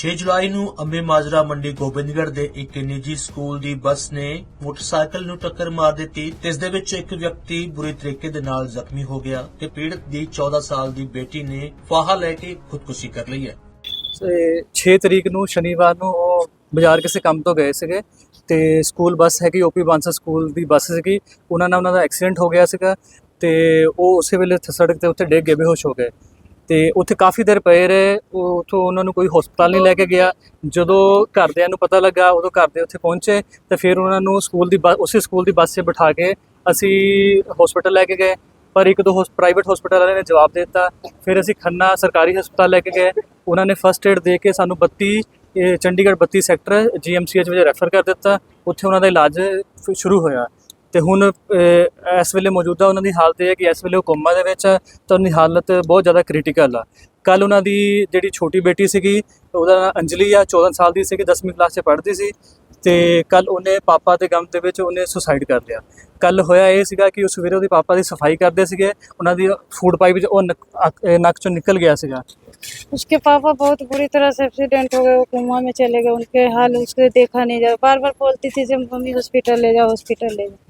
6 ਜੁਲਾਈ ਨੂੰ ਅੰਬੇ ਮਾਜਰਾ ਮੰਡੀ ਗੋਬਿੰਦਗੜ੍ਹ ਦੇ ਇੱਕ ਨਿੱਜੀ ਸਕੂਲ ਦੀ ਬੱਸ ਨੇ ਮੋਟਰਸਾਈਕਲ ਨੂੰ ਟੱਕਰ ਮਾਰ ਦਿੱਤੀ ਇਸ ਦੇ ਵਿੱਚ ਇੱਕ ਵਿਅਕਤੀ ਬੁਰੀ ਤਰੀਕੇ ਦੇ ਨਾਲ ਜ਼ਖਮੀ ਹੋ ਗਿਆ ਤੇ ਪੀੜਤ ਦੀ 14 ਸਾਲ ਦੀ ਬੇਟੀ ਨੇ ਫਾਹਾ ਲੈ ਕੇ ਖੁਦਕੁਸ਼ੀ ਕਰ ਲਈ ਹੈ। ਤੇ 6 ਤਰੀਕ ਨੂੰ ਸ਼ਨੀਵਾਰ ਨੂੰ ਉਹ ਬਾਜ਼ਾਰ ਕਿਸੇ ਕੰਮ ਤੋਂ ਗਏ ਸੀਗੇ ਤੇ ਸਕੂਲ ਬੱਸ ਹੈਗੀ ਓਪੀ ਬਾਂਸਾ ਸਕੂਲ ਦੀ ਬੱਸ ਸੀਗੀ। ਉਹਨਾਂ ਨਾਲ ਉਹਨਾਂ ਦਾ ਐਕਸੀਡੈਂਟ ਹੋ ਗਿਆ ਸੀਗਾ ਤੇ ਉਹ ਉਸੇ ਵੇਲੇ ਸੜਕ ਤੇ ਉੱਥੇ ਡਿੱਗ ਗਏ ਬੇਹੋਸ਼ ਹੋ ਗਏ। ਤੇ ਉੱਥੇ ਕਾਫੀ ਦੇਰ ਪਏ ਰਹੇ, ਉਹ ਉੱਥੋਂ ਉਹਨਾਂ ਨੂੰ ਕੋਈ ਹਸਪਤਾਲ ਨਹੀਂ ਲੈ ਕੇ ਗਿਆ। ਜਦੋਂ ਘਰਦਿਆਂ ਨੂੰ ਪਤਾ ਲੱਗਾ, ਉਦੋਂ ਘਰਦੇ ਉੱਥੇ ਪਹੁੰਚੇ ਤੇ ਫਿਰ ਉਹਨਾਂ ਨੂੰ ਸਕੂਲ ਦੀ ਬੱਸ, ਉਸੇ ਸਕੂਲ ਦੀ ਬੱਸ 'ਤੇ ਬਿਠਾ ਕੇ ਅਸੀਂ ਹਸਪੀਟਲ ਲੈ ਕੇ ਗਏ। ਪਰ ਇੱਕ ਦੋ ਪ੍ਰਾਈਵੇਟ ਹਸਪੀਟਲ ਵਾਲਿਆਂ ਨੇ ਜਵਾਬ ਦੇ ਦਿੱਤਾ। ਫਿਰ ਅਸੀਂ ਖੰਨਾ ਸਰਕਾਰੀ ਹਸਪਤਾਲ ਲੈ ਕੇ ਗਏ। ਉਹਨਾਂ ਨੇ ਫਸਟ ਏਡ ਦੇ ਕੇ ਸਾਨੂੰ 32 ਚੰਡੀਗੜ੍ਹ 32 ਸੈਕਟਰ ਜੀਐਮਸੀਐਚ ਵਿੱਚ ਰੈਫਰ ਕਰ ਦਿੱਤਾ। ਉੱਥੇ ਉਹਨਾਂ ਦਾ ਇਲਾਜ ਫਿਰ ਸ਼ੁਰੂ ਹੋਇਆ। ਤੇ ਹੁਣ ਅਹ, ਇਸ ਵੇਲੇ ਮੌਜੂਦਾ ਉਹਨਾਂ ਦੀ ਹਾਲਤ ਇਹ ਹੈ ਕਿ ਇਸ ਵੇਲੇ ਉਹ ਕੋਮਾ ਦੇ ਵਿੱਚ ਆ ਤਾਂ ਉਹਨਾਂ ਦੀ ਹਾਲਤ ਬਹੁਤ ਜ਼ਿਆਦਾ ਕ੍ਰਿਟੀਕਲ ਆ ਕੱਲ ਉਹਨਾਂ ਦੀ ਜਿਹੜੀ ਛੋਟੀ ਬੇਟੀ ਸੀਗੀ ਉਹਦਾ ਨਾਂ ਅੰਜਲੀ ਆ 14 ਸਾਲ ਦੀ ਸੀਗੀ 10ਵੀਂ ਕਲਾਸ 'ਚ ਪੜ੍ਹਦੀ ਸੀ ਤੇ ਕੱਲ ਉਹਨੇ ਪਾਪਾ ਦੇ ਗਮ ਦੇ ਵਿੱਚ ਉਹਨੇ ਸੁਸਾਈਡ ਕਰ ਲਿਆ ਕੱਲ ਹੋਇਆ ਇਹ ਸੀਗਾ ਕਿ ਉਹ ਸਵੇਰੇ ਉਹਦੇ ਪਾਪਾ ਦੀ ਸਫਾਈ ਕਰਦੇ ਸੀਗੇ ਉਹਨਾਂ ਦੀ ਫੂਡ ਪਾਈਪ ਵਿੱਚ ਉਹ ਨੱਕ ਅੱਖ- ਅਹ ਨੱਕ ਚੋਂ ਨਿਕਲ ਗਿਆ ਸੀਗਾ उसके पापा बहुत बुरी तरह से एक्सीडेंट हो गए वो कोमा में चले गए उनके हाल उसके देखा नहीं जा बार बार बोलती थी जब मम्मी हॉस्पिटल ले जाओ हॉस्पिटल ले जाओ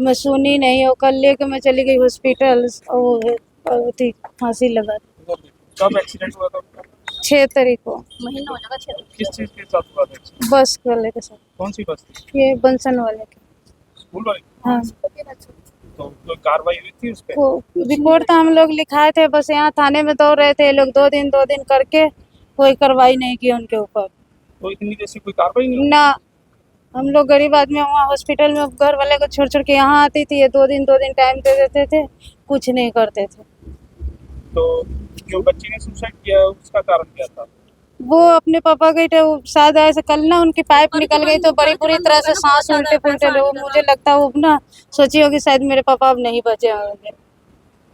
मैं सुनी नहीं और कल लेके मैं चली गई हॉस्पिटल और वो थी फांसी लगा कब एक्सीडेंट हुआ था आपका? छः तारीख को। महीना हो जाएगा छह किस चीज़ के साथ हुआ था बस वाले के साथ। कौन सी बस थी? ये बंसन वाले के। स्कूल वाली? हाँ। तो कोई कार्रवाई हुई थी उस पर रिपोर्ट तो हम लोग लिखाए थे बस यहाँ थाने में दौड़ रहे थे लोग दो दिन दो दिन करके कोई कार्रवाई नहीं की उनके ऊपर। तो इतनी जैसी कोई कार्रवाई नहीं ना। हम लोग गरीब आदमी वहाँ हॉस्पिटल में घर वाले को छोड़ छोड़ के यहाँ आती थी ये दो दिन दो दिन टाइम दे देते थे कुछ नहीं करते थे। तो जो बच्ची ने सुसाइड किया उसका कारण क्या था? वो अपने पापा गई थे शायद ऐसे कल ना उनकी पाइप निकल गई तो बड़ी बुरी तरह से सांस उल्टे पुलटे लोग मुझे लगता है वो ना सोची होगी शायद मेरे पापा अब नहीं बचे होंगे।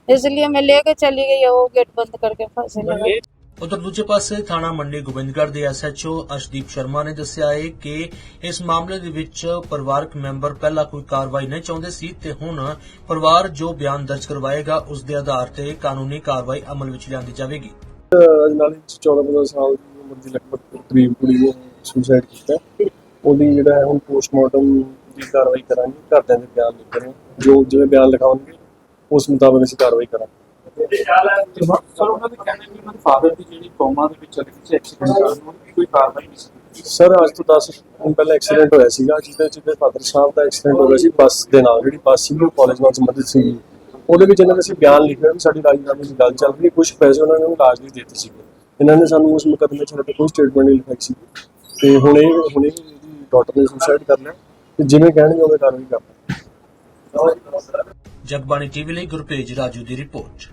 इसलिए मैं लेके चली गई वो गेट बंद करके फांसी लगा ਉਧਰ ਦੂਜੇ ਪਾਸੇ ਥਾਣਾ ਮੰਡੀ ਗੋਬਿੰਦਗੜ੍ਹ ਦੇ ਐਸਐਚਓ ਅਸ਼ਦੀਪ ਸ਼ਰਮਾ ਨੇ ਦੱਸਿਆ ਹੈ ਕਿ ਇਸ ਮਾਮਲੇ ਦੇ ਵਿੱਚ ਪਰਿਵਾਰਕ ਮੈਂਬਰ ਪਹਿਲਾਂ ਕੋਈ ਕਾਰਵਾਈ ਨਹੀਂ ਚਾਹੁੰਦੇ ਸੀ ਤੇ ਹੁਣ ਪਰਿਵਾਰ ਜੋ ਬਿਆਨ ਦਰਜ ਕਰਵਾਏਗਾ ਉਸ ਦੇ ਆਧਾਰ ਤੇ ਕਾਨੂੰਨੀ ਕਾਰਵਾਈ ਅਮਲ ਵਿੱਚ ਲਿਆਂਦੀ ਜਾਵੇਗੀ। ਅਜਨਾਲੀ ਚ 14-15 ਸਾਲ ਦੀ ਉਮਰ ਦੀ ਲਗਭਗ ਕਰੀਬ ਕੁੜੀ ਨੇ ਸੁਸਾਈਡ ਕੀਤਾ ਉਹਦੀ ਜਿਹੜਾ ਹੈ ਹੁਣ ਪੋਸਟਮਾਰਟਮ ਦੀ ਕਾਰਵਾਈ ਕਰਾਂਗੇ ਘਰਦਿਆਂ ਦੇ ਬਿਆਨ ਲਿਖ ਰਹੇ ਜੋ ਜਿਵੇਂ ਬਿਆਨ ਲਿਖਾਉਣਗੇ ਉਸ ਮੁਤਾਬਕ ਅਸੀਂ ਕਾਰਵਾਈ ਕਰਾਂਗੇ। ਫਾਦਰ ਦੀ ਜਿਹੜੀ ਕੋਮਾ ਦੇ ਵਿੱਚ ਚਲੀ ਗਈ ਸੀ ਐਕਸੀਡੈਂਟ ਕਾਰਨ ਉਹਦੀ ਕੋਈ ਕਾਰਵਾਈ ਨਹੀਂ ਸੀ ਸਰ ਅੱਜ ਤੋਂ 10 ਦਿਨ ਪਹਿਲਾਂ ਐਕਸੀਡੈਂਟ ਹੋਇਆ ਸੀਗਾ ਜਿਹਦੇ ਜਿਹਦੇ ਫਾਦਰ ਸਾਹਿਬ ਦਾ ਐਕਸੀਡੈਂਟ ਹੋ ਗਿਆ ਸੀ ਬੱਸ ਦੇ ਨਾਲ ਜਿਹੜੀ ਬੱਸ ਸੀ ਉਹ ਕਾਲਜ ਨਾਲ ਸੰਬੰਧਿਤ ਸੀ ਉਹਦੇ ਵਿੱਚ ਇਹਨਾਂ ਨੇ ਅਸੀਂ ਬਿਆਨ ਲਿਖਿਆ ਵੀ ਸਾਡੀ ਰਾਜਨਾਮੇ ਦੀ ਗੱਲ ਚੱਲ ਰਹੀ ਹੈ ਕੁਝ ਪੈਸੇ ਉਹਨਾਂ ਨੇ ਉਹਨੂੰ ਇਲਾਜ ਲਈ ਦੇ ਦਿੱਤੇ ਸੀਗੇ। ਇਹਨਾਂ ਨੇ ਸਾਨੂੰ ਉਸ ਮੁਕੱਦਮੇ 'ਚ ਹਲੇ ਕੋਈ ਸਟੇਟਮੈਂਟ ਨਹੀਂ ਲਿਖਾਈ ਸੀ। ਤੇ ਹੁਣੇ ਹੁਣੇ ਇਹਦੀ ਡਾਕਟਰ ਨੇ ਸੁਸਾਈਡ ਕਰ ਲਿਆ ਤੇ ਜਿਵੇਂ ਕਹਿਣਗੇ ਉਵੇਂ ਕਾਰਵਾਈ ਕਰਾਂਗੇ ਜਗਬਾਣੀ ਟੀਵੀ ਲਈ ਗੁਰਪ੍ਰੀਤ ਰਾਜੂ ਦੀ ਰਿਪੋਰਟ।